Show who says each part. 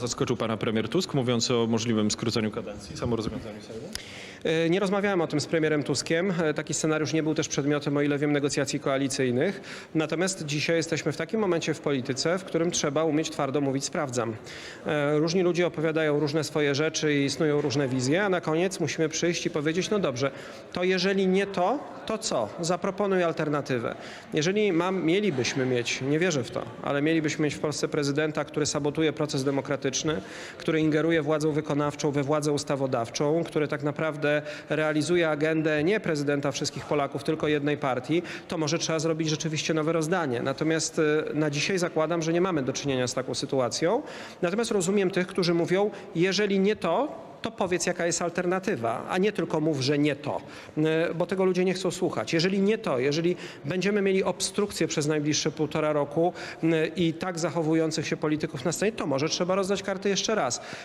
Speaker 1: Zaskoczył pana premier Tusk, mówiąc o możliwym skróceniu kadencji, samorozwiązaniu Sejmu?
Speaker 2: E, Nie rozmawiałem o tym z premierem Tuskiem. E, Taki scenariusz nie był też przedmiotem, o ile wiem, negocjacji koalicyjnych. Natomiast dzisiaj jesteśmy w takim momencie w polityce, w którym trzeba umieć twardo mówić sprawdzam. E, Różni ludzie opowiadają różne swoje rzeczy i snują różne wizje, a na koniec musimy przyjść i powiedzieć, no dobrze, to jeżeli nie to, to co? Zaproponuj alternatywę. Jeżeli mam, mielibyśmy mieć, nie wierzę w to, ale mielibyśmy mieć w Polsce prezydenta, który sabotuje proces demokratyczny, który ingeruje władzą wykonawczą we władzę ustawodawczą, który tak naprawdę realizuje agendę nie prezydenta wszystkich Polaków, tylko jednej partii, to może trzeba zrobić rzeczywiście nowe rozdanie. Natomiast e, na dzisiaj zakładam, że nie mamy do czynienia z taką sytuacją. Natomiast rozumiem tych, którzy mówią, jeżeli nie to, to powiedz, jaka jest alternatywa, a nie tylko mów, że nie to, E, bo tego ludzie nie chcą słuchać. Jeżeli nie to, jeżeli będziemy mieli obstrukcję przez najbliższe półtora roku e, i tak zachowujących się polityków na scenie, to może trzeba rozdać karty jeszcze raz.